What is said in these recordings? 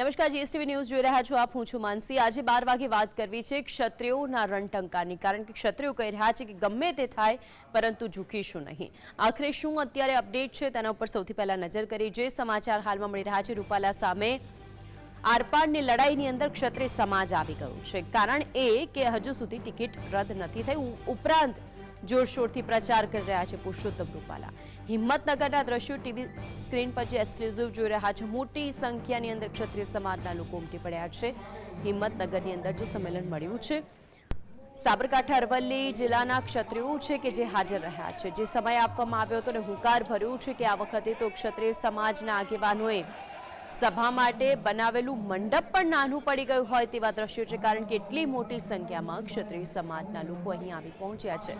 નમસ્કાર, GSTV news જોઈ રહ્યા છો આપ. હું છું માનસી. આજે બાર વાગે વાત કરવી છે ક્ષત્રિયોના રણટંકાની. કારણ કે ક્ષત્રિયો કહી રહ્યા છે કે ગમે તે થાય, પરંતુ ઝૂકીશું નહીં. આખરે શું અત્યારે અપડેટ છે તેના ઉપર સૌથી પહેલાં નજર કરી જે સમાચાર હાલમાં મળી રહ્યા છે, રૂપાલા સામે આરપારની લડાઈની અંદર ક્ષત્રિય સમાજ આવી ગયું છે. કારણ એ કે હજુ સુધી ટિકિટ રદ નથી થઈ. ઉપરાંત જોરશોરથી પ્રચાર કરી રહ્યા છે પુરુષોત્તમ રૂપાલા. હિંમતનગરના દ્રશ્યો ટીવી સ્ક્રીન પર જે એક્સક્લુઝિવ જોઈ રહ્યા છે, મોટી સંખ્યાની અંદર ક્ષત્રિય સમાજના લોકો ઉમટી પડ્યા છે. હિંમતનગરની અંદર જે સંમેલન મળ્યું છે, સાબરકાંઠા, અરવલ્લી જિલ્લાના ક્ષત્રિયો છે કે જે હાજર રહ્યા છે. જે સમય આપવામાં આવ્યો હતો અને હુંકાર ભર્યું છે કે આ વખતે તો ક્ષત્રિય સમાજના આગેવાનોએ સભા માટે બનાવેલું મંડપ પણ નાનું પડી ગયું હોય તેવા દ્રશ્યો છે, કારણ કે એટલી મોટી સંખ્યામાં ક્ષત્રિય સમાજના લોકો અહીં આવી પહોંચ્યા છે.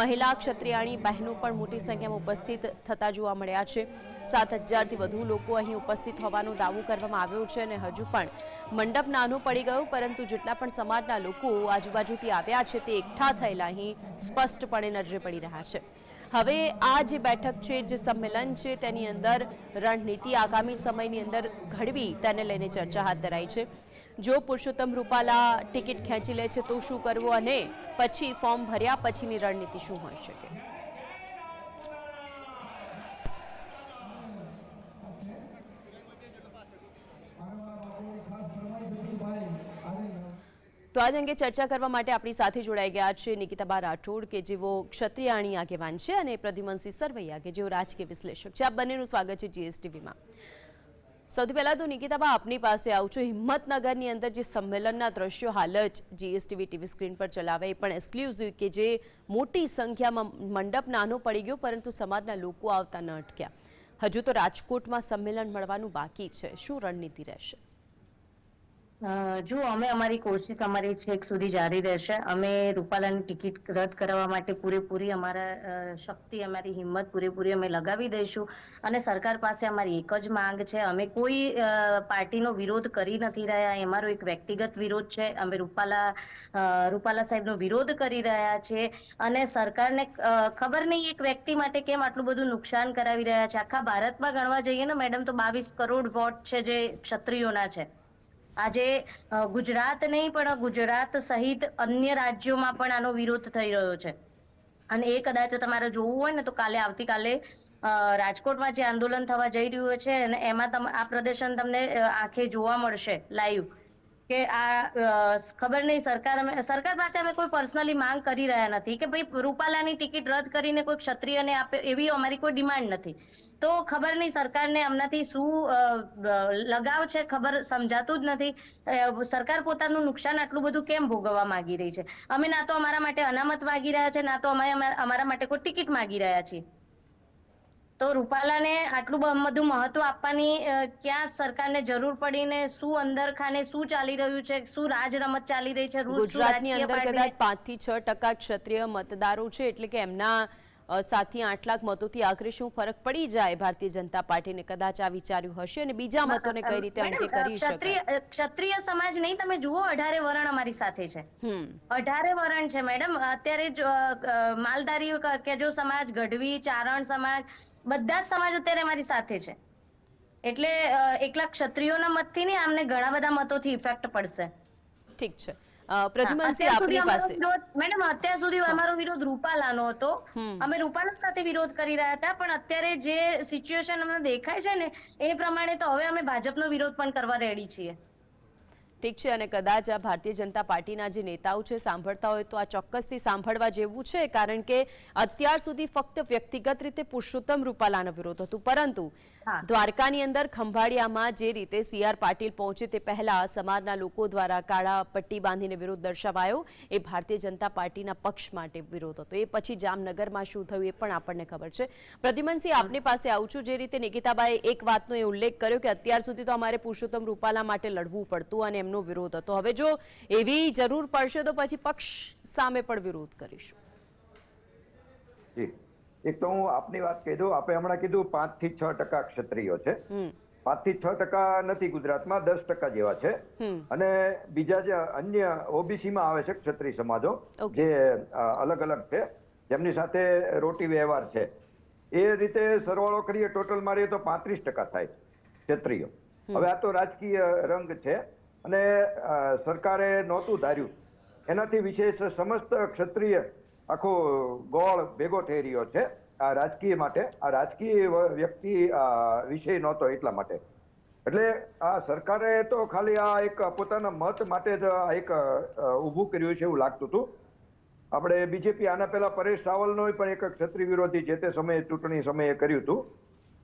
મહિલા ક્ષત્રિયાણી બહેનો પણ મોટી સંખ્યામાં ઉપસ્થિત થતા જોવા મળ્યા છે. સાત હજારથી વધુ લોકો અહીં ઉપસ્થિત હોવાનો દાવો કરવામાં આવ્યો છે અને હજુ પણ મંડપ નાનું પડી ગયું, પરંતુ જેટલા પણ સમાજના લોકો આજુબાજુથી આવ્યા છે તે એકઠા થયેલા અહીં સ્પષ્ટપણે નજરે પડી રહ્યા છે. હવે આ જે બેઠક છે, જે સંમેલન છે, તેની અંદર રણનીતિ આગામી સમયની અંદર ઘડવી તેને લઈને ચર્ચા હાથ ધરાઈ છે. જો પુરુષોત્તમ રૂપાલા ટિકિટ ખેંચી લે છે, તો શું કરવું અને પછી ફોર્મ ભર્યા પછીની રણનીતિ શું હોઈ શકે? તો આજ અંગે ચર્ચા કરવા માટે આપણી સાથે જોડાઈ ગયા છે નિકિતાબા રાઠોડ, કે જેઓ ક્ષત્રિયાણી આગેવાન છે, અને પ્રદ્યુમનસિંહ સરવૈયા, કે જેઓ રાજકીય વિશ્લેષક છે. આ બંનેનું સ્વાગત છે જીએસટીવીમાં. સૌથી પહેલાં તો નિકિતાબા, આપની પાસે આવું છું. હિંમતનગરની અંદર જે સંમેલનના દ્રશ્યો હાલ જ જીએસટીવી ટીવી સ્ક્રીન પર ચલાવે પણ એક્સક્લુઝિવ, કે જે મોટી સંખ્યામાં મંડપ નાનો પડી ગયો, પરંતુ સમાજના લોકો આવતા ન અટક્યા. હજુ તો રાજકોટમાં સંમેલન મળવાનું બાકી છે. શું રણનીતિ રહેશે? જો અમે અમારી કોશિશ અમારી છેક સુધી જારી રહેશે. અમે રૂપાલાની ટિકિટ રદ કરવા માટે પૂરેપૂરી અમારા શક્તિ, અમારી હિંમત પૂરેપૂરી અમે લગાવી દઈશું. અને સરકાર પાસે અમારી એક જ માંગ છે. અમે કોઈ પાર્ટીનો વિરોધ કરી નથી રહ્યા. અમારો એક વ્યક્તિગત વિરોધ છે. અમે રૂપાલા રૂપાલા સાહેબનો વિરોધ કરી રહ્યા છે. અને સરકારને ખબર નહીં એક વ્યક્તિ માટે કેમ આટલું બધું નુકસાન કરાવી રહ્યા છે. આખા ભારતમાં ગણવા જઈએ ને, મેડમ, તો બાવીસ કરોડ વોટ છે જે ક્ષત્રિયોના છે. આજે ગુજરાત નહીં, પણ ગુજરાત સહિત અન્ય રાજ્યોમાં પણ આનો વિરોધ થઈ રહ્યો છે. અને એ કદાચ તમારે જોવું હોય ને, તો કાલે આવતીકાલે રાજકોટમાં જે આંદોલન થવા જઈ રહ્યું છે, અને એમાં આ પ્રદર્શન તમને આંખે જોવા મળશે, લાઈવ. કે આ ખબર નહીં, સરકાર અમે, સરકાર પાસે અમે કોઈ પર્સનલી માંગ કરી રહ્યા નથી કે ભાઈ રૂપાલાની ટિકિટ રદ કરીને કોઈ ક્ષત્રિયને આપે એવી અમારી કોઈ ડિમાન્ડ નથી. તો ખબર નહીં, સરકારને આમનાથી શું લગાવ છે ખબર સમજાતું જ નથી. સરકાર પોતાનું નુકસાન આટલું બધું કેમ ભોગવવા માંગી રહી છે? અમે ના તો અમારા માટે અનામત માંગી રહ્યા છે, ના તો અમા- અમારા માટે કોઈ ટિકિટ માંગી રહ્યા છીએ. તો રૂપાલાને આટલું બધું મહત્વ આપવાની ક્યાં સરકારને જરૂર પડીને શું અંદર ખાને શું ચાલી રહ્યું છે શું રાજ રમત ચાલી રહી છે ગુજરાતની અંદર કદાચ પાંચથી છ ટકા ક્ષત્રિય મતદારો છે એટલે કે એમના સાતથી આઠ લાખ મતોથી આખરે શું ફરક પડી જાય ભારતીય જનતા પાર્ટીને? કદાચ આ વિચાર્યું હશે અને બીજા મતોને કઈ રીતે અંકે કરી શકાય? ક્ષત્રિય સમાજ નહીં તમે જુઓ અઢારે વરણ અમારી સાથે છે. અઢારે વરણ છે મેડમ. અત્યારે માલધારી ક- કેજો સમાજ ગઢવી ચારણ સમાજ બધા જ સમાજ અત્યારે મારી સાથે છે. એટલે એકલા ક્ષત્રિયોના મતથી નહીં આમને ઘણા બધા મતોથી ઇફેક્ટ પડશે. ઠીક છે. પ્રદ્યુમનસિંહ આપની પાસે. વિરોધ- મેડમ અત્યાર સુધી અમારો વિરોધ રૂપાલાનો હતો. અમે રૂપાલા સાથે વિરોધ કરી રહ્યા હતા પણ અત્યારે જે સિચ્યુએશન અમને દેખાય છે ને એ પ્રમાણે તો હવે અમે ભાજપનો વિરોધ પણ કરવા રેડી છીએ. ઠીક છે, અને કદાચ આ ભારતીય જનતા પાર્ટીના જે નેતાઓ છે, સાંભળતા હોય તો આ ચોક્કસથી સાંભળવા જેવું છે, કારણ કે અત્યાર સુધી ફક્ત વ્યક્તિગત રીતે પુરુષોત્તમ રૂપાલાનો વિરોધ હતું પરંતુ. દ્વારકાની અંદર ખંભાળિયામાં જે રીતે સી આર પાટીલ પહોંચે તે પહેલા સમાજના લોકો દ્વારા કાળા પટ્ટી બાંધીને વિરોધ દર્શાવાયો. એ ભારતીય જનતા પાર્ટીના પક્ષ માટે વિરોધ હતો. એ પછી જામનગરમાં શું થયું એ પણ આપણને ખબર છે. પ્રદ્યુમનસિંહ આપની પાસે આવું છું? જે રીતે નિકિતાબાએ એક વાતનો એ ઉલ્લેખ કર્યો કે અત્યાર સુધી તો અમારે પુરુષોત્તમ રૂપાલા માટે લડવું પડતું અને એમનો વિરોધ હતો. હવે જો એવી જરૂર પડશે તો પછી પક્ષ સામે પણ વિરોધ કરીશું. જી. એક તો હું આપની વાત કહી દઉં આપે હમણાં કીધું પાંચથી છ ટકા ક્ષત્રિયો છે. પાંચથી છ ટકા નથી ગુજરાતમાં દસ ટકા જેવા છે. અને બીજા જે અન્ય ઓબીસી માં આવે છે ક્ષત્રિય સમાજો જે અલગ અલગ છે જેમની સાથે રોટી વ્યવહાર છે. એ રીતે સરવાળો કરીએ ટોટલ મારીએ તો પાંત્રીસ ટકા થાય ક્ષત્રિયો. હવે આ તો રાજકીય રંગ છે અને સરકારે નહોતું ધાર્યું. એનાથી વિશેષ સમસ્ત ક્ષત્રિય આખો ગોળ ભેગો થઈ રહ્યો છે. આ રાજકીય માટે, આ રાજકીય વ્યક્તિ વિષય નહોતો એટલા માટે. એટલે આ સરકારે તો ખાલી આ એક પોતાના મત માટે જ એક ઊભું કર્યું છે એવું લાગતું હતું. આપણે બીજેપી આના પહેલા પરેશ રાવલનો પણ એક ક્ષત્રિય વિરોધી જે તે સમયે ચૂંટણી સમયે કર્યું હતું,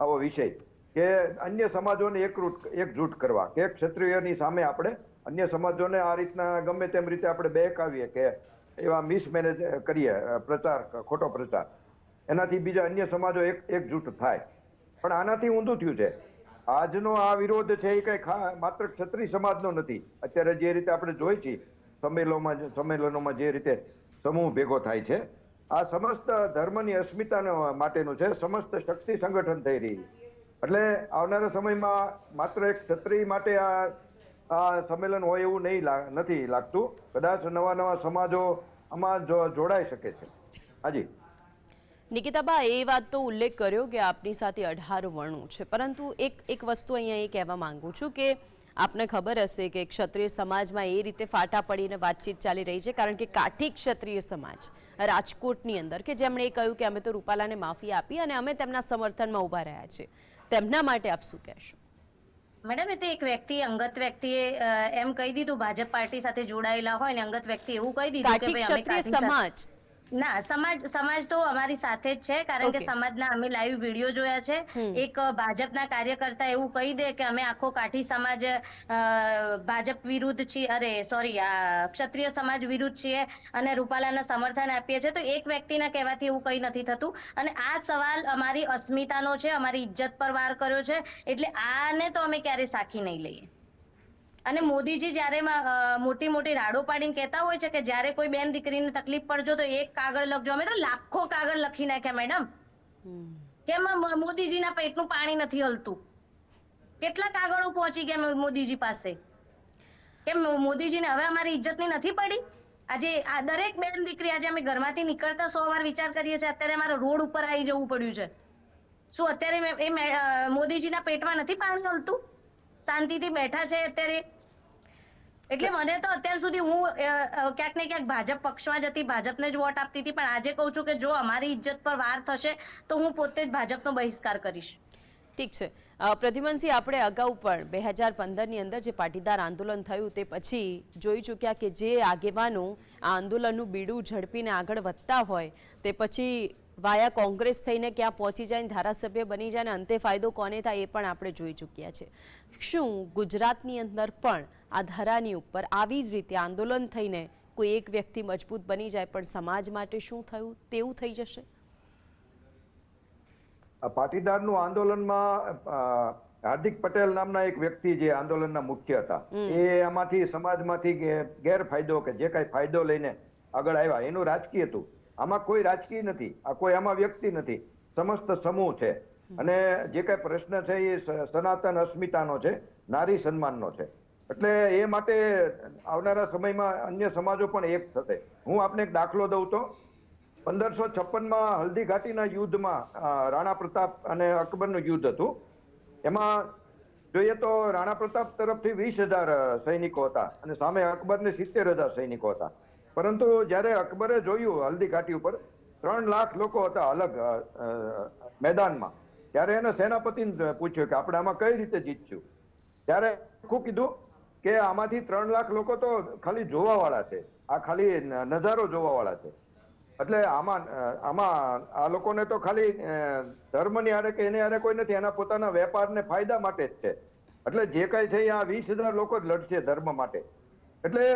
આવો વિષય. કે અન્ય સમાજોને એકરૂટ, એકજૂટ કરવા. કે ક્ષત્રિયોની સામે આપણે અન્ય સમાજોને આ રીતના ગમે તેમ રીતે આપણે બહેકાવીએ કે એવા મિસમેનેજ કરીએ પ્રચાર ખોટો પ્રચાર. એનાથી બીજા અન્ય સમાજો એક, એકજૂટ થાય. પણ આનાથી ઊંધું થયું છે. આજનો આ વિરોધ છે એ કંઈ માત્ર ક્ષત્રિય સમાજનો નથી. અત્યારે જે રીતે આપણે જોઈ છીએ, સંમેલનોમાં સંમેલનોમાં જે રીતે સમૂહ ભેગો થાય છે, આ સમસ્ત ધર્મની અસ્મિતાનો માટેનું છે. સમસ્ત શક્તિ સંગઠન થઈ રહી એટલે આવનારા સમયમાં માત્ર એક ક્ષત્રિય માટે આ આ સંમેલન હોય એવું નહીં નથી લાગતું. કદાચ નવા નવા સમાજો આમાં જોડાઈ શકે છે. હાજી. નિકિતાબા, એ વાત તો ઉલ્લેખ કર્યો કે આપની સાથે અઢાર વર્ણો છે. પરંતુ એક એક વસ્તુ અહીંયા એ કહેવા માંગુ છું કે આપને ખબર હશે કે ક્ષત્રિય સમાજમાં એ રીતે ફાટા પડીને વાતચીત ચાલી રહી છે, કારણ કે કાઠી ક્ષત્રિય સમાજ રાજકોટની અંદર કે જેમણે એ કહ્યું કે અમે તો રૂપાલાને માફી આપી અને અમે તેમના સમર્થનમાં ઊભા રહ્યા છે તેમના માટે આપ શું કહેશો? મેડમ એ તો એક વ્યક્તિ અંગત વ્યક્તિએ એમ કહી દીધું ભાજપ પાર્ટી સાથે જોડાયેલા હોય ને અંગત વ્યક્તિ એવું કહી દીધું કે ભાઈ અમે ક્ષત્રિય સમાજ. ના સમાજ સમાજ તો અમારી સાથે જ છે કારણ કે સમાજના અમે લાઈવ વીડિયો જોયા છે. એક ભાજપના કાર્યકર્તા એવું કહી દે કે અમે આખો કાઠી સમાજ ભાજપ વિરુદ્ધ છીએ. અરે સોરી આ ક્ષત્રિય સમાજ વિરુદ્ધ છીએ અને રૂપાલાને સમર્થન આપીએ છીએ. તો એક વ્યક્તિના કહેવાથી એવું કંઈ નથી થતું. અને આ સવાલ અમારી અસ્મિતાનો છે અમારી ઇજ્જત પર વાર કર્યો છે. એટલે આને તો અમે ક્યારે સાખી નહીં લઈએ. અને મોદીજી જ્યારે મોટી મોટી રાડો પાડીને કહેતા હોય છે કે જ્યારે કોઈ બેન દીકરીને તકલીફ પડજો તો એક કાગળ લખજો. અમે તો લાખો કાગળ લખી નાખ્યા, મેડમ. કેમ મોદીજીના પેટનું પાણી નથી હલતું? કેટલા કાગળો પહોંચી ગયા મોદીજી પાસે? કેમ મોદીજીને હવે અમારી ઇજ્જતની નથી પડી? આજે આ દરેક બેન દીકરી આજે અમે ઘરમાંથી નીકળતા સો વાર વિચાર કરીએ છીએ, અત્યારે અમારે રોડ ઉપર આવી જવું પડ્યું છે. શું અત્યારે એ મોદીજીના પેટમાં નથી પાણી હલતું? શાંતિથી બેઠા છે અત્યારે? એટલે મને તો અત્યાર સુધી હું ક્યાંક ને ક્યાંક ભાજપ પક્ષમાં જ હતી, ભાજપને જ વોટ આપતી હતી, પણ આજે કહું છું કે જો અમારી ઇજ્જત પર વાર થશે, તો હું પોતે જ ભાજપનો બહિષ્કાર કરીશ. ઠીક છે. પ્રદ્યુમનસિંહ, આપણે અગાઉ પણ બે હજાર પંદરની અંદર જે પાટીદાર આંદોલન થયું તે પછી જોઈ ચૂક્યા કે જે આગેવાનો આ આંદોલનનું બીડું ઝડપીને આગળ વધતા હોય, તે પછી વાયા કોંગ્રેસ થઈને ક્યાં પહોંચી જાય ધારાસભ્ય બની જાય ને અંતે ફાયદો કોને થાય એ પણ આપણે જોઈ ચૂક્યા છે. શું ગુજરાતની અંદર પણ આ ધારાની ઉપર આવી જ રીતે આંદોલન થઈને કોઈ એક વ્યક્તિ મજબૂત બની જાય પણ સમાજ માટે શું થયું તેવું થઈ જશે? પાટીદારનું આંદોલનમાં હાર્દિક પટેલ નામના એક વ્યક્તિ જે આંદોલનના મુખ્ય હતા એ આમાંથી સમાજમાંથી ગેરફાયદો કે જે કાંઈ ફાયદો લઈને આગળ આવ્યા એનું રાજકીય હતું. આમાં કોઈ રાજકીય નથી, આ કોઈ આમાં વ્યક્તિ નથી. સમસ્ત સમૂહ છે. અને જે કાંઈ પ્રશ્ન છે એ સનાતન અસ્મિતાનો છે, નારી સન્માનનો છે. એટલે એ માટે આવનારા સમયમાં અન્ય સમાજો પણ એક થશે. હું આપને એક દાખલો દઉં તો. પંદરસો છપ્પનમાં હલ્દી ઘાટીના યુદ્ધમાં રાણા પ્રતાપ અને અકબરનું યુદ્ધ હતું. એમાં જોઈએ તો રાણા પ્રતાપ તરફથી વીસ હજાર સૈનિકો હતા અને સામે અકબરને સિત્તેર હજાર સૈનિકો હતા. પરંતુ જ્યારે અકબરે જોયું હલ્દી ઘાટી ઉપર, ત્રણ લાખ લોકો હતા અલગ મેદાનમાં. ત્યારે એને સેનાપતિને પૂછ્યું કે આપણે આમાં કઈ રીતે જીતશું? ત્યારે આખું કીધું કે આમાંથી ત્રણ લાખ લોકો તો ખાલી જોવા વાળા છે. આ ખાલી નજારો જોવા વાળા છે. એટલે આમાં આમાં આ લોકોને તો ખાલી ધર્મની હારે કે એની હારે કોઈ નથી, એના પોતાના વેપારને ફાયદા માટે જ છે. એટલે જે કાંઈ છે આ વીસ હજાર લોકો જ લડશે ધર્મ માટે. એટલે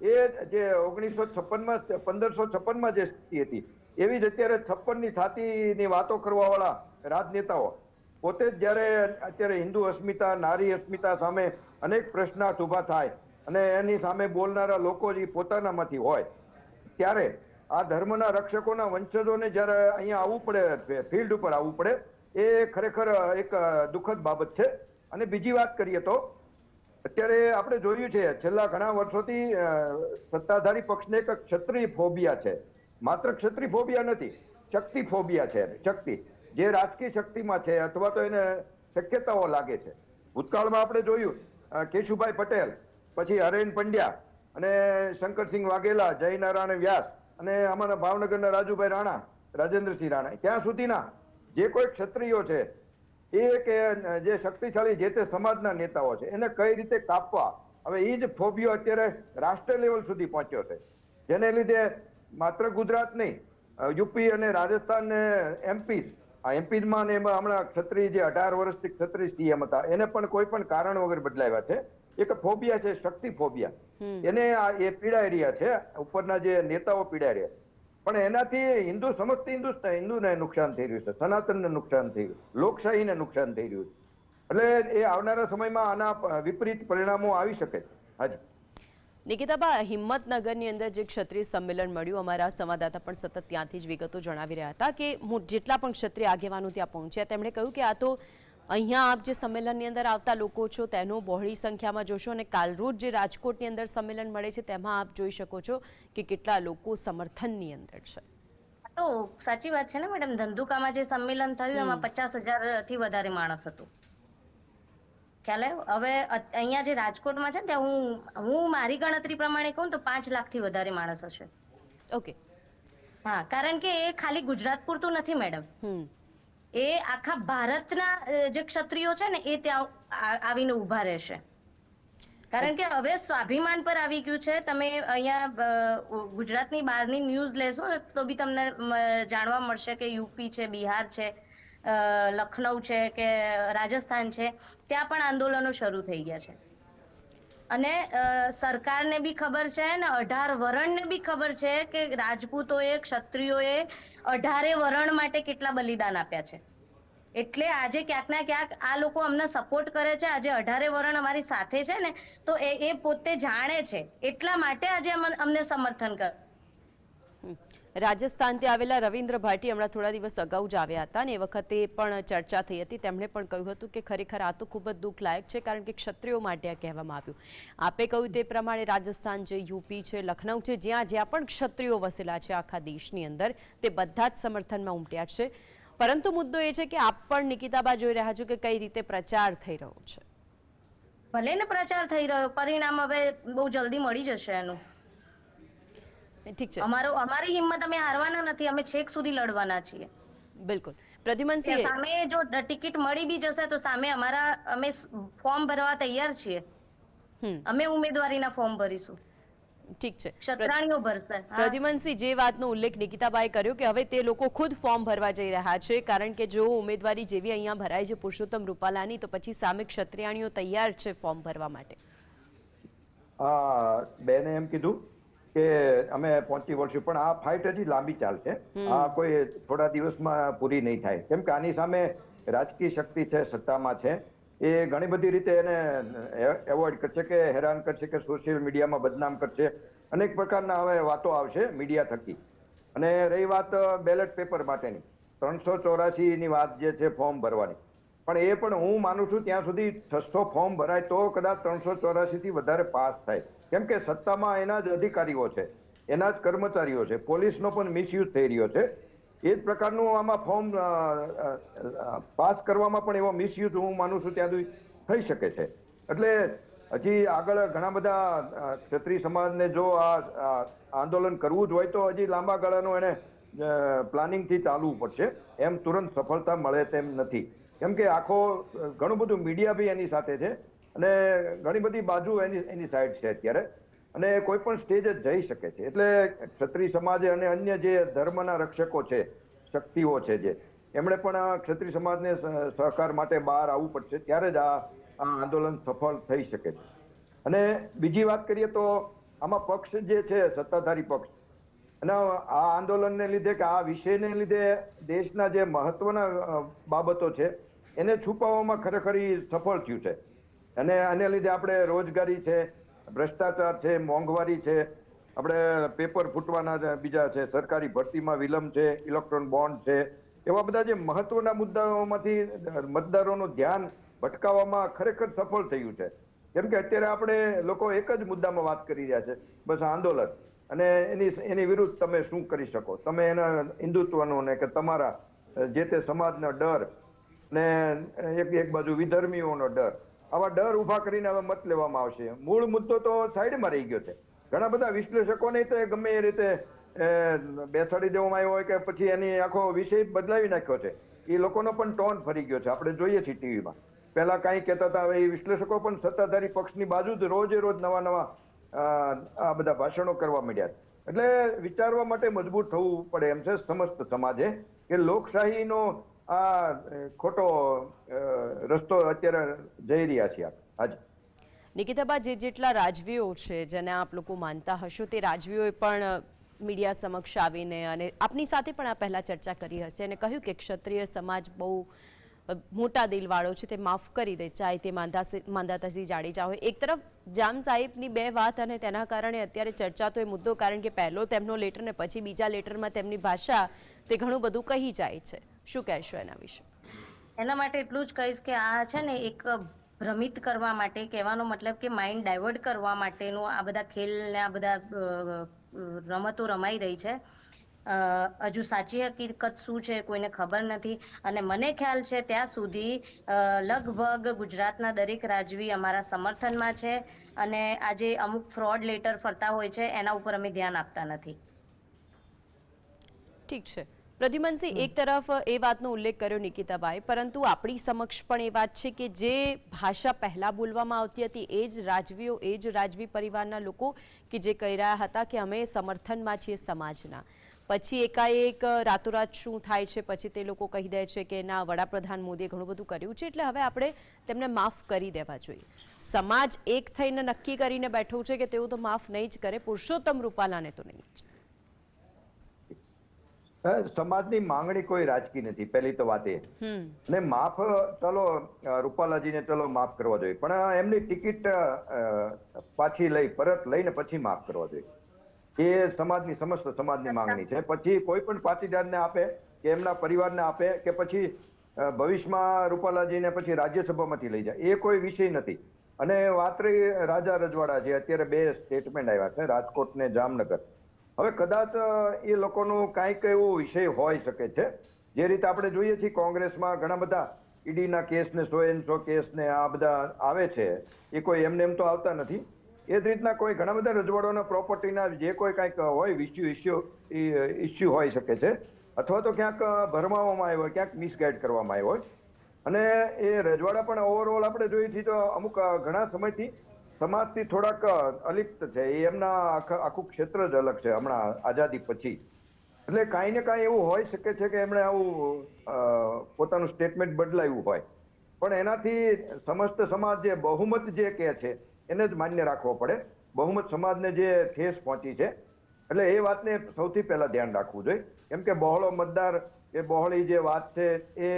એ જે ઓગણીસો છપ્પનમાં પંદરસો છપ્પનમાં જે સ્થિતિ હતી, એવી જ અત્યારે છપ્પનની છાતીની વાતો કરવા વાળા રાજનેતાઓ પોતે જ જ્યારે અત્યારે હિન્દુ અસ્મિતા, નારી અસ્મિતા સામે અનેક પ્રશ્નાર્થ ઊભા થાય અને એની સામે બોલનારા લોકો જે પોતાનામાંથી હોય, ત્યારે આ ધર્મના રક્ષકોના વંશજોને જ્યારે અહીંયા આવવું પડે ફિલ્ડ ઉપર આવવું પડે, એ ખરેખર એક દુઃખદ બાબત છે. અને બીજી વાત કરીએ તો અત્યારે આપણે જોયું છે, છેલ્લા ઘણા વર્ષોથી સત્તાધારી પક્ષને એક ક્ષત્રિય ફોબિયા છે. માત્ર ક્ષત્રિય ફોબિયા નથી, શક્તિ ફોબિયા છે, શક્તિ. જે રાજકીય શક્તિમાં છે, અથવા તો એને શક્યતાઓ લાગે છે. ભૂતકાળમાં આપણે જોયું કેશુભાઈ પટેલ, પછી હરેન પંડ્યા, અને શંકરસિંહ વાઘેલા, જયનારાયણ વ્યાસ, અને અમારા ભાવનગરના રાજુભાઈ રાણા, રાજેન્દ્રસિંહ રાણા. ત્યાં સુધીના જે કોઈ ક્ષત્રિયો છે એ કે જે શક્તિશાળી જે તે સમાજના નેતાઓ છે એને કઈ રીતે કાપવા? હવે એ જ ફોબિયો અત્યારે રાષ્ટ્ર લેવલ સુધી પહોંચ્યો છે. જેને લીધે માત્ર ગુજરાત નહીં યુપી અને રાજસ્થાન ને એમપી આ એમપીમાં ને એમાં હમણાં ક્ષત્રિય જે અઢાર વર્ષથી ક્ષત્રિય સીએમ હતા એને પણ કોઈ પણ કારણ વગર બદલાવ્યા છે. એક ફોબિયા છે શક્તિ ફોબિયા. એને આ એ પીડાઈ રહ્યા છે ઉપરના જે નેતાઓ પીડાઈ રહ્યા પણ એનાથી હિન્દુ સમસ્ત હિન્દુસ્તાન હિન્દુને નુકસાન થઈ રહ્યું છે, સનાતનને નુકસાન થઈ રહ્યું લોકશાહીને નુકસાન થઈ રહ્યું છે. એટલે એ આવનારા સમયમાં આના વિપરીત પરિણામો આવી શકે. હાજી. નિકિતાબા, હિંમતનગરની અંદર જે ક્ષત્રિય સંમેલન મળ્યું, અમારા સંવાદદાતા પણ સતત ત્યાંથી જ વિગતો જણાવી રહ્યા હતા કે જેટલા પણ ક્ષત્રિય આગેવાનો ત્યાં પહોંચ્યા, તેમણે કહ્યું કે આ તો અહીંયા આપ જે સંમેલનની અંદર આવતા લોકો છો તેનો બહોળી સંખ્યામાં જોશો અને કાલરોજ જે રાજકોટની અંદર સંમેલન મળે છે તેમાં આપ જોઈ શકો છો કે કેટલા લોકો સમર્થનની અંદર છે. તો સાચી વાત છે ને મેડમ. ધંધુકામાં જે સંમેલન થયું એમાં પચાસથી વધારે માણસ હતું. ખ્યાલ હવે અહીંયા જે રાજકોટમાં છે ત્યાં હું હું મારી ગણતરી પ્રમાણે કહું તો પાંચ લાખથી વધારે માણસ હશે. ઓકે. હા કારણ કે એ ખાલી ગુજરાત પૂરતું નથી મેડમ. હમ. એ આખા ભારતના જે ક્ષત્રિયો છે ને, એ ત્યાં આવીને ઊભા રહેશે. કારણ કે હવે સ્વાભિમાન પર આવી ગયું છે. તમે અહીંયા ગુજરાતની બહારની ન્યૂઝ લેશો તો બી તમને જાણવા મળશે કે યુપી છે, બિહાર છે લખનઉ છે, કે રાજસ્થાન છે, ત્યાં પણ આંદોલનો શરૂ થઈ ગયા છે. અને સરકારને બી ખબર છે ને, અઢાર વરણને બી ખબર છે કે રાજપૂતોએ, ક્ષત્રિયોએ અઢારે વરણ માટે કેટલા બલિદાન આપ્યા છે એટલે આજે ક્યાંક ના ક્યાંક આ લોકો અમને સપોર્ટ કરે છે આજે અઢારે વરણ અમારી સાથે છે ને, તો એ પોતે જાણે છે એટલા માટે આજે અમને સમર્થન કર. રાજસ્થાનથી આવેલા રવિન્દ્ર ભાટી હમણાં થોડા દિવસ અગાઉ જ આવ્યા હતા અને એ વખતે પણ ચર્ચા થઈ હતી. તેમણે પણ કહ્યું હતું કે ખરેખર આ તો ખૂબ જ દુઃખલાયક છે કારણ કે ક્ષત્રિયો માટે આ કહેવામાં આવ્યું. આપે કહ્યું તે પ્રમાણે રાજસ્થાન છે યુપી છે, લખનઉ છે, જ્યાં જ્યાં પણ ક્ષત્રિયો વસેલા છે આખા દેશની અંદર, તે બધા જ સમર્થનમાં ઉમટ્યા છે. પરંતુ મુદ્દો એ છે કે આપ પણ નિકિતાબા જોઈ રહ્યા છો કે કઈ રીતે પ્રચાર થઈ રહ્યો છે? ભલે ને પ્રચાર થઈ રહ્યો, પરિણામ હવે બહુ જલ્દી મળી જશે એનું. ઠીક છે. અમારો અમારી હિંમત અમે હારવાના નથી અમે છેક સુધી લડવાના છીએ. બિલકુલ. પ્રદ્યુમનસિંહ સામે જો ટિકિટ મળી બી જશે તો સામે અમારા અમે ફોર્મ ભરવા તૈયાર છીએ. અમે ઉમેદવારીના ફોર્મ ભરીશું. ઠીક છે. ક્ષત્રાણીઓ ભરશે. પ્રદ્યુમનસિંહ જે વાતનો ઉલ્લેખ નિકિતાબાઈ કર્યો કે હવે તે લોકો ખુદ ફોર્મ ભરવા જઈ રહ્યા છે કારણ કે જો ઉમેદવારી જેવી અહીંયા ભરાય છે પુરુષોત્તમ રૂપાલાની તો પછી સામે ક્ષત્રિયાણીઓ તૈયાર છે ફોર્મ ભરવા માટે. બેને એમ કીધું કે અમે પહોંચી વળશું. પણ આ ફાઇટ હજી લાંબી ચાલશે. આ કોઈ થોડા દિવસમાં પૂરી નહીં થાય. કેમ કે આની સામે રાજકીય શક્તિ છે સત્તામાં છે. એ ઘણી બધી રીતે એને એવોઇડ કરશે કે હેરાન કરશે કે સોશિયલ મીડિયામાં બદનામ કરશે. અનેક પ્રકારના હવે વાતો આવશે મીડિયા થકી. અને રહી વાત બેલેટ પેપર માટેની. ત્રણસો ચોરાસીની વાત જે છે ફોર્મ ભરવાની. પણ એ પણ હું માનું છું ત્યાં સુધી છસો ફોર્મ ભરાય તો કદાચ ત્રણસો ચોરાસીથી વધારે પાસ થાય. કેમ કે સત્તામાં એના જ અધિકારીઓ છે, એના જ કર્મચારીઓ છે, પોલીસનો પણ મિસયુઝ થઈ રહ્યો છે. એ જ પ્રકારનું આમાં ફોર્મ પાસ કરવામાં પણ એવો મિસયુઝ હું માનું છું ત્યાં સુધી થઈ શકે છે. એટલે હજી આગળ ઘણા બધા ક્ષત્રિય સમાજને જો આ આંદોલન કરવું જ હોય તો હજી લાંબા ગાળાનું એને પ્લાનિંગથી ચાલવું પડશે. એમ તુરંત સફળતા મળે તેમ નથી. કેમ કે આખો ઘણું બધું મીડિયા બી એની સાથે છે. અને ઘણી બધી બાજુ એની એની સાઈડ છે અત્યારે. અને કોઈ પણ સ્ટેજ જ જઈ શકે છે. એટલે ક્ષત્રિય સમાજે અને અન્ય જે ધર્મના રક્ષકો છે, શક્તિઓ છે જે, એમણે પણ આ ક્ષત્રિય સમાજને સહકાર માટે બહાર આવવું પડશે. ત્યારે જ આ આંદોલન સફળ થઈ શકે છે. અને બીજી વાત કરીએ તો આમાં પક્ષ જે છે, સત્તાધારી પક્ષ, અને આ આંદોલનને લીધે કે આ વિષયને લીધે દેશના જે મહત્વના બાબતો છે, એને છુપાવવામાં ખરેખર સફળ થયું છે. અને આને લીધે આપણે રોજગારી છે, ભ્રષ્ટાચાર છે, મોંઘવારી છે, આપણે પેપર ફૂટવાના બીજા છે, સરકારી ભરતીમાં વિલંબ છે, ઇલેક્ટ્રોન બોન્ડ છે, એવા બધા જે મહત્વના મુદ્દાઓમાંથી મતદારોનું ધ્યાન ભટકાવવામાં ખરેખર સફળ થયું છે. કેમ કે અત્યારે આપણે લોકો એક જ મુદ્દામાં વાત કરી રહ્યા છે, બસ આંદોલન. અને એની એની વિરુદ્ધ તમે શું કરી શકો? તમે એના હિન્દુત્વનો ને કે તમારા જે તે સમાજનો ડર ને એક એક બાજુ વિધર્મીઓનો ડર આવા ડર ઊભા કરીને હવે મત લેવામાં આવશે. મૂળ મુદ્દો તો સાઈડમાં રહી ગયો છે. ઘણા બધા વિશ્લેષકોને તો ગમે એ રીતે બેસાડી દેવામાં આવ્યો હોય કે પછી એની આખો વિષય બદલાવી નાખ્યો છે. એ લોકોનો પણ ટોન ફરી ગયો છે. આપણે જોઈએ છીએ ટીવીમાં. પહેલા કાંઈ કહેતા હતા, હવે એ વિશ્લેષકો પણ સત્તાધારી પક્ષની બાજુ જ રોજે રોજ નવા નવા આ બધા ભાષણો કરવા માંડ્યા એટલે વિચારવા માટે મજબૂર થવું પડે એમ છે સમસ્ત સમાજે, કે લોકશાહીનો આ ખોટો રસ્તો અત્યારે જઈ રહ્યા છીએ આપણે. હાજી. નિકિતાબા, જે જેટલા રાજવીઓ છે, જેને આપ લોકો માનતા હશો, તે રાજવીઓએ પણ મીડિયા સમક્ષ આવીને અને આપની સાથે પણ આ પહેલા ચર્ચા કરી હશે અને કહ્યું કે ક્ષત્રિય સમાજ બહુ મોટા દિલવાળો છે, તે માફ કરી દે, ચાહે તે માંદાસી માંદાતાસિંહ જાડેજા હોય. એક તરફ જામ સાહેબની બે વાત અને તેના કારણે અત્યારે ચર્ચા તો એ મુદ્દો, કારણ કે પહેલો તેમનો લેટર ને પછી બીજા લેટરમાં તેમની ભાષા, તે ઘણું બધું કહી જાય છે. શું કહેશો એના વિશે? એના માટે એટલું જ કહીશ કે આ છે ને એક ભ્રમિત કરવા માટે કહેવાનો મતલબ કે માઇન્ડ ડાયવર્ટ કરવા માટેનું આ બધા ખેલ ને આ બધા રમતો રમાઈ રહી છે. હજુ સાચી હકીકત શું છે કોઈને ખબર નથી. અને મને ખ્યાલ છે ત્યાં સુધી લગભગ ગુજરાતના દરેક રાજવી અમારા સમર્થનમાં છે. અને આજે અમુક ફ્રોડ લેટર ફરતા હોય છે એના ઉપર અમે ધ્યાન આપતા નથી. ઠીક છે. પ્રદ્યુમનસિંહ, એક તરફ એ વાતનો ઉલ્લેખ કર્યો નિકિતાભાઈ પરંતુ આપણી સમક્ષ પણ એ વાત છે કે જે ભાષા પહેલા બોલવામાં આવતી હતી, એ જ રાજવીઓ, એ જ રાજવી પરિવારના લોકો કે જે કહી રહ્યા હતા કે અમે સમર્થનમાં છીએ સમાજના. પછી એકાએક રાતોરાત શું થાય છે, પછી તે લોકો કહી દે છે કે ના, વડાપ્રધાન મોદીએ ઘણું બધું કર્યું છે, એટલે હવે આપણે તેમને માફ કરી દેવા જોઈએ. સમાજ એક થઈને નક્કી કરીને બેઠો છે કે તેઓ તો માફ નહીં જ કરે, પુરુષોત્તમ રૂપાલાને તો નહીં જ. સમાજની માંગણી કોઈ રાજકી નથી. પહેલી તો વાત એ. ને માફ ચલો રૂપાલાજીને ચલો માફ કરવા જોઈએ. પણ એમની ટિકિટ પાછી લઈ પરત લઈને પછી માફ કરવા જોઈએ. એ સમાજની સમસ્ત સમાજની માંગણી છે. પછી કોઈ પણ પાટીદારને આપે કે એમના પરિવારને આપે કે પછી ભવિષ્યમાં રૂપાલાજીને પછી રાજ્યસભામાંથી લઈ જાય. એ કોઈ વિષય નથી. અને વાત રહી રાજા રજવાડા જે અત્યારે બે સ્ટેટમેન્ટ આવ્યા છે રાજકોટ ને જામનગર. હવે કદાચ એ લોકોનું કાંઈક એવો વિષય હોઈ શકે છે. જે રીતે આપણે જોઈએ છીએ કોંગ્રેસમાં ઘણા બધા ઈડીના કેસને, સો એન સો કેસને આ બધા આવે છે, એ કોઈ એમને એમ તો આવતા નથી. એ જ રીતના કોઈ ઘણા બધા રજવાડોના પ્રોપર્ટીના જે કોઈ કાંઈક હોય ઇસ્યુ ઇસ્યુ ઇસ્યુ હોઈ શકે છે. અથવા તો ક્યાંક ભરમાવવામાં આવ્યો હોય ક્યાંક મિસગાઈડ કરવામાં આવ્યો હોય. અને એ રજવાડા પણ ઓવરઓલ આપણે જોઈએ છીએ તો અમુક ઘણા સમયથી સમાજથી થોડાક અલિપ્ત છે. એ એમના આખા, આખું ક્ષેત્ર જ અલગ છે હમણાં, આઝાદી પછી. એટલે કાંઈ ને કાંઈ એવું હોઈ શકે છે કે એમણે આવું પોતાનું સ્ટેટમેન્ટ બદલાયું હોય. પણ એનાથી સમસ્ત સમાજ જે બહુમત જે કહે છે, એને જ માન્ય રાખવો પડે. બહુમત સમાજને જે ઠેસ પહોંચી છે, એટલે એ વાતને સૌથી પહેલા ધ્યાન રાખવું જોઈએ. કેમ કે બહોળો મતદાર કે બહોળી જે વાત છે, એ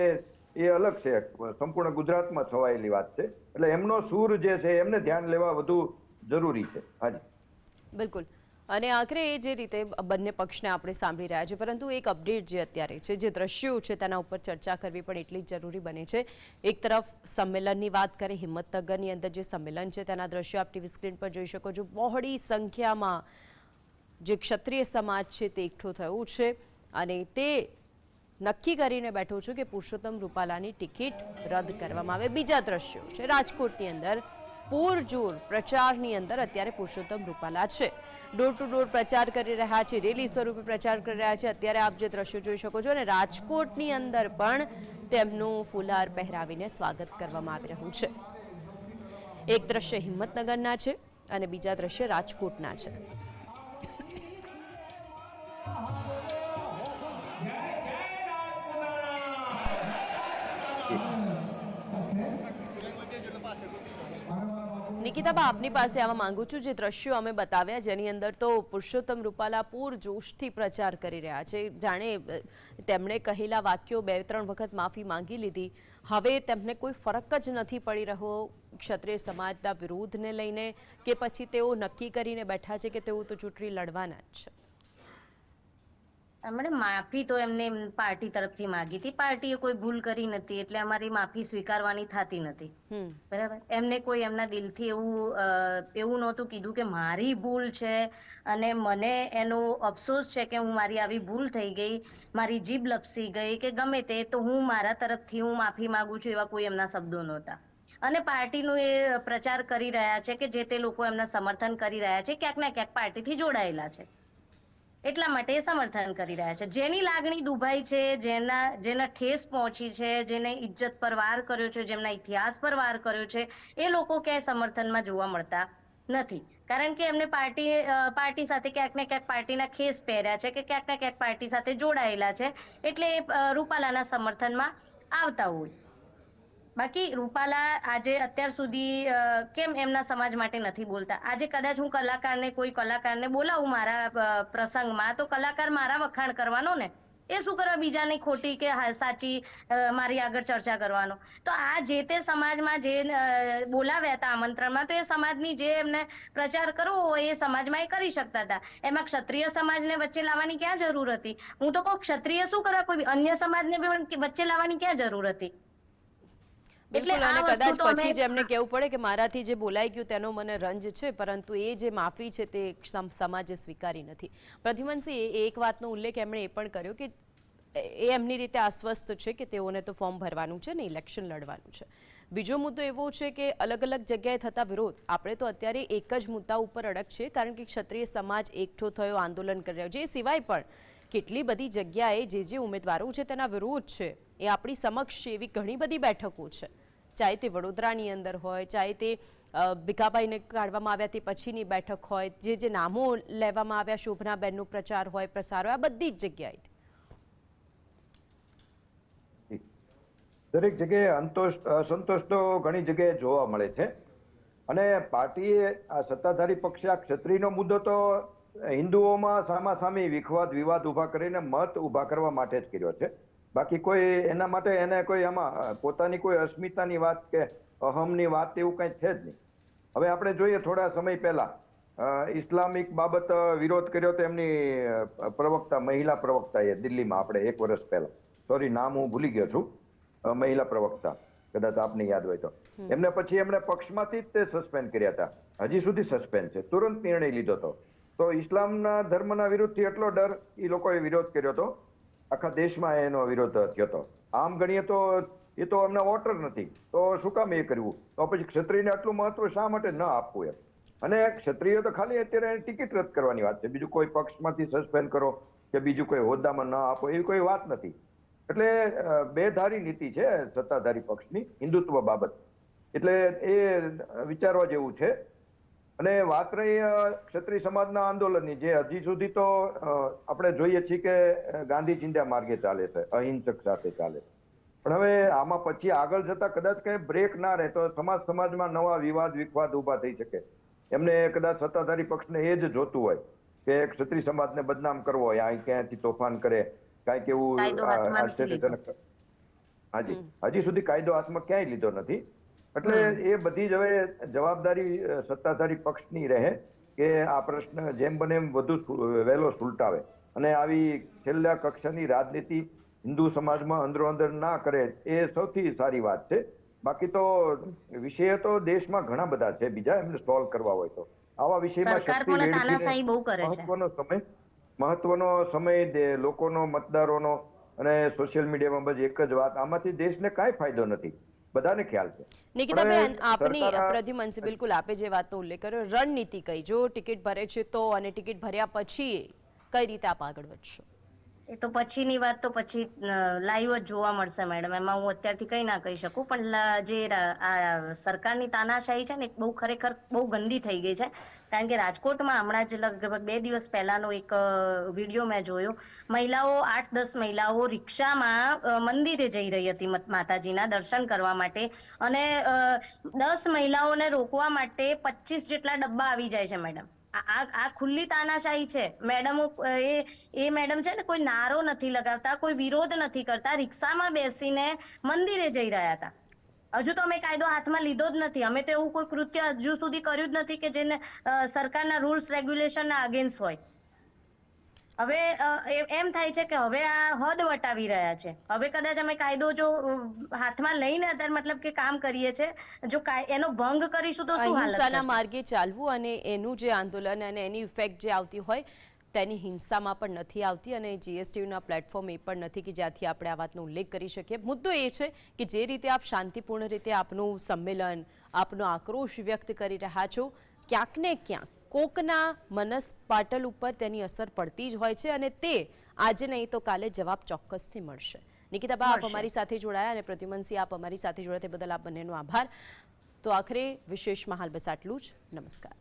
એ અલગ છે, સંપૂર્ણ ગુજરાતમાં છવાયેલી વાત છે. એટલે એમનો સૂર જે છે, એમને ધ્યાન લેવા વધુ જરૂરી છે. હાજી. બિલકુલ. અને આખરે એ જે રીતે બંને પક્ષને આપણે સાંભળી રહ્યા છીએ પરંતુ એક અપડેટ જે અત્યારે છે, જે દ્રશ્યો છે, તેના ઉપર ચર્ચા કરવી પણ એટલી જ જરૂરી બને છે. એક તરફ સંમેલનની વાત કરીએ હિંમતનગરની અંદર જે સંમેલન છે, તેના દ્રશ્યો આપ ટીવી સ્ક્રીન પર જોઈ શકો છો. બહોળી સંખ્યામાં જે ક્ષત્રિય સમાજ છે, તે એકઠો થયું છે. અને તે નક્કી કરીને બેઠો છું કે પુરુષોત્તમ રૂપાલાની ટિકિટ રદ કરવામાં આવે. બીજા દ્રશ્યો છે. રાજકોટની અંદર પૂરજોર પ્રચારની અંદર અત્યારે પુરુષોત્તમ રૂપાલા છે. ડોર ટુ ડોર પ્રચાર કરી રહ્યા છે. રેલી સ્વરૂપે પ્રચાર કરી રહ્યા છે. અત્યારે આપ જે દ્રશ્યો જોઈ શકો છો અને રાજકોટની અંદર પણ તેમનું ફુલહાર પહેરાવીને સ્વાગત કરવામાં આવી રહ્યું છે. એક દ્રશ્ય હિંમતનગરના છે અને બીજા દ્રશ્ય રાજકોટના છે. નિકિતાબા આપની પાસે આવવા માંગુ છું જે દ્રશ્યો અમે બતાવ્યા, જેની અંદર તો પુરુષોત્તમ રૂપાલા પૂર જોશથી પ્રચાર કરી રહ્યા છે. જાણે તેમણે કહેલા વાક્યો બે, ત્રણ વખત માફી માંગી લીધી. હવે તેમને કોઈ ફરક જ નથી પડી રહ્યો ક્ષત્રિય સમાજના વિરોધને લઈને કે પછી તેઓ નક્કી કરીને બેઠા છે કે તેઓ તો ચૂંટણી લડવાના જ છે. મેડમ માફી તો એમને એમ પાર્ટી તરફથી માગી હતી. પાર્ટીએ કોઈ ભૂલ કરી નથી એટલે અમારી માફી સ્વીકારવાની થતી નથી. બરાબર? એમને કોઈ એમના દિલથી એવું એવું નહોતું કીધું કે મારી ભૂલ છે અને મને એનો અફસોસ છે કે હું મારી આવી ભૂલ થઈ ગઈ મારી જીભ લપસી ગઈ કે ગમે તે તો હું મારા તરફથી હું માફી માંગુ છું એવા કોઈ એમના શબ્દો નહોતા. અને પાર્ટીનું એ પ્રચાર કરી રહ્યા છે કે જે તે લોકો એમના સમર્થન કરી રહ્યા છે ક્યાંક ને ક્યાંક પાર્ટીથી જોડાયેલા છે. એટલા માટે સમર્થન કરી રહ્યા છે. જેની લાગણી દુભાઈ છે, જેના જેના ઠેસ પહોંચી છે, જેને ઇજ્જત પર વાર કર્યો છે, જેમના ઇતિહાસ પર વાર કર્યો છે, એ લોકો ક્યાંય સમર્થનમાં જોવા મળતા નથી. કારણ કે એમને પાર્ટી પાર્ટી સાથે ક્યાંક ને ક્યાંક પાર્ટીના ખેસ પહેર્યા છે કે ક્યાંક ને ક્યાંક પાર્ટી સાથે જોડાયેલા છે. એટલે રૂપાલાના સમર્થનમાં આવતા હોય. બાકી રૂપાલા આજે અત્યાર સુધી કેમ એમના સમાજ માટે નથી બોલતા? આજે કદાચ હું કલાકારને, કોઈ કલાકારને બોલાવું મારા પ્રસંગમાં, તો કલાકાર મારા વખાણ કરવાનો ને? એ શું કરવા બીજાની ખોટી કે સાચી મારી આગળ ચર્ચા કરવાનો? તો આ જે તે સમાજમાં જે બોલાવ્યા હતા આમંત્રણમાં, તો એ સમાજની જે એમને પ્રચાર કરવો હોય, એ સમાજમાં એ કરી શકતા હતા. એમાં ક્ષત્રિય સમાજને વચ્ચે લાવવાની ક્યાં જરૂર હતી? હું તો કહું, ક્ષત્રિય શું કરવા કોઈ અન્ય સમાજને વચ્ચે લાવવાની ક્યાં જરૂર હતી? એટલે અને કદાચ પછી જ એમને કહેવું પડે કે મારાથી જે બોલાઈ ગયું તેનો મને રંજ છે પરંતુ એ જે માફી છે તે સમાજે સ્વીકારી નથી. પ્રદ્યુમનસિંહ એ એક વાતનો ઉલ્લેખ એમણે એ પણ કર્યો કે એ એમની રીતે આશ્વસ્ત છે કે તેઓને તો ફોર્મ ભરવાનું છે ને ઇલેક્શન લડવાનું છે. બીજો મુદ્દો એવો છે કે અલગ અલગ જગ્યાએ થતા વિરોધ. આપણે તો અત્યારે એક જ મુદ્દા ઉપર અડગ છે કારણ કે ક્ષત્રિય સમાજ એકઠો થયો આંદોલન કરી રહ્યો છે. એ સિવાય પણ કેટલી બધી જગ્યાએ જે જે ઉમેદવારો છે તેના વિરોધ છે એ આપણી સમક્ષ એવી ઘણી બધી બેઠકો છે. ચાહે તે વડોદરાની અંદર હોય, ચાહે તે ભીખાભાઈને કાઢવામાં આવ્યા તે પછીની બેઠક હોય, જે જે નામો લેવામાં આવ્યા, શોભનાબેનનો પ્રચાર હોય, પ્રસાર હોય આ બધી જ જગ્યાએ. દરેક જગ્યાએ અંતોષ અસંતોષ તો ઘણી જગ્યાએ જોવા મળે છે. અને પાર્ટીએ આ સત્તાધારી પક્ષે, આ ક્ષત્રિયનો મુદ્દો તો હિન્દુઓમાં સામાસામી વિખવાદ વિવાદ ઊભા કરીને મત ઊભા કરવા માટે જ કર્યો છે. બાકી કોઈ એના માટે એને કોઈ આમાં પોતાની કોઈ અસ્મિતાની વાત કે અહમની વાત એવું કંઈ છે જ નહીં. હવે આપણે જોઈએ થોડા સમય પહેલા ઇસ્લામિક બાબત વિરોધ કર્યો તો એમની પ્રવક્તા મહિલા પ્રવક્તાએ દિલ્હીમાં આપણે એક વર્ષ પહેલા. સોરી નામ હું ભૂલી ગયો છું. મહિલા પ્રવક્તા. કદાચ આપને યાદ હોય તો. એમને પછી એમણે પક્ષમાંથી જ તે સસ્પેન્ડ કર્યા હતા. હજી સુધી સસ્પેન્ડ છે. તુરંત નિર્ણય લીધો હતો. તો ઇસ્લામના ધર્મના વિરુદ્ધથી એટલો ડર એ લોકોએ વિરોધ કર્યો હતો. આખા દેશમાં એનો વિરોધ થયો હતો. આમ ગણીએ તો એ તો એમના વોટર નથી. તો શું કામ એ કરવું? તો પછી ક્ષત્રિયને આટલું મહત્વ શા માટે ન આપવું એમ? અને ક્ષત્રિય તો ખાલી અત્યારે ટિકિટ રદ કરવાની વાત છે. બીજું કોઈ પક્ષમાંથી સસ્પેન્ડ કરો કે બીજું કોઈ હોદ્દામાં ન આપો એવી કોઈ વાત નથી. એટલે બે બેધારી નીતિ છે સત્તાધારી પક્ષની, હિન્દુત્વ બાબત. એટલે એ વિચારવા જેવું છે. અને વાત રહી ક્ષત્રિય સમાજના આંદોલનની જે હજી સુધી તો આપણે જોઈએ છીએ કે ગાંધી ચિંધ્યા માર્ગે ચાલે છે અહિંસક સાથે ચાલે છે. પણ હવે આમાં પછી આગળ જતા કદાચ કઈ બ્રેક ના રહે તો સમાજ સમાજમાં નવા વિવાદ વિખવાદ ઊભા થઈ શકે. એમને કદાચ સત્તાધારી પક્ષને એ જ જોતું હોય કે ક્ષત્રિય સમાજને બદનામ કરવો હોય અહીં ક્યાંયથી તોફાન કરે કાંઈક એવું હાજી. હજી સુધી કાયદો હાથમાં ક્યાંય લીધો નથી. એટલે એ બધી જ હવે જવાબદારી સત્તાધારી પક્ષની રહે કે આ પ્રશ્ન જેમ બને એમ વધુ વહેલો સુલટાવે. અને આવી છેલ્લા કક્ષાની રાજનીતિ હિન્દુ સમાજમાં અંદરો અંદર ના કરે એ સૌથી સારી વાત છે. બાકી તો વિષય તો દેશમાં ઘણા બધા છે. બીજા એમને સોલ્વ કરવા હોય તો. આવા વિષયમાં. મહત્વનો સમય મહત્વનો સમય લોકોનો મતદારોનો અને સોશિયલ મીડિયામાં બસ એક જ વાત. આમાંથી દેશને કાંઈ ફાયદો નથી. બધાને ખ્યાલ છે. નિકિતાબેન આપની પ્રધિમનસી પ્રદ્યુમનસિંહ બિલકુલ આપે જે વાતનો ઉલ્લેખ કર્યો રણનીતિ કઈ? જો ટિકિટ ભરે છે તો અને ટિકિટ ભર્યા પછી કઈ રીતે આપ આગળ વધશો? એ તો પછીની વાત તો પછી લાઈવ જ જોવા મળશે મેડમ એમાં હું અત્યારથી કઈ ના કહી શકું, પણ જે આ સરકારની તાનાશાહી છે ને બહુ ખરેખર બહુ ગંદી થઈ ગઈ છે. કારણ કે રાજકોટમાં હમણાં જ લગભગ બે દિવસ પહેલાનો એક વીડિયો મેં જોયો. મહિલાઓ, આઠ દસ મહિલાઓ રિક્ષામાં મંદિરે જઈ રહી હતી માતાજીના દર્શન કરવા માટે. અને દસ મહિલાઓને રોકવા માટે પચીસ જેટલા ડબ્બા આવી જાય છે મેડમ આ, આ- ખુલ્લી તાનાશાહી છે. મેડમો એ એ મેડમ છે ને કોઈ નારો નથી લગાવતા, કોઈ વિરોધ નથી કરતા, રિક્ષામાં બેસીને મંદિરે જઈ રહ્યા હતા. હજુ તો અમે કાયદો હાથમાં લીધો જ નથી. અમે તો એવું કોઈ કૃત્ય હજુ સુધી કર્યું જ નથી કે જેને સરકારના રૂલ્સ, રેગ્યુલેશનના અગેન્સ્ટ હોય. હવે એમ થાય છે કે હવે આ હદ વટાવી રહ્યા છે. હવે કદાચ અમે કાયદો જો હાથમાં લઈને અત્યારે મતલબ કે કામ કરીએ છે જો એનો ભંગ કરીશું તો શું હિંસાના માર્ગે ચાલવું અને એનું જે આંદોલન અને એની ઇફેક્ટ જે આવતી હોય તેની હિંસામાં પણ નથી આવતી અને જીએસટીયુના પ્લેટફોર્મ એ પણ નથી કે જ્યાંથી આપણે આ વાતનો ઉલ્લેખ કરી શકીએ. મુદ્દો એ છે કે જે રીતે આપ શાંતિપૂર્ણ રીતે આપનું સંમેલન આપનો આક્રોશ વ્યક્ત કરી રહ્યા છો ક્યાંક ને ક્યાંક કોકના મનસ પાટલ ઉપર તેની અસર પડતી જ હોય છે અને તે આજે નહીં તો કાલે જવાબ ચોક્કસથી મળશે. નિકિતાબા આપ અમારી સાથે જોડાયા અને પ્રદ્યુમનસિંહ આપ અમારી સાથે જોડાયા તે બદલ આપ બંનેનો આભાર. તો આખરે વિશેષમાં હાલ બસ આટલું જ. નમસ્કાર.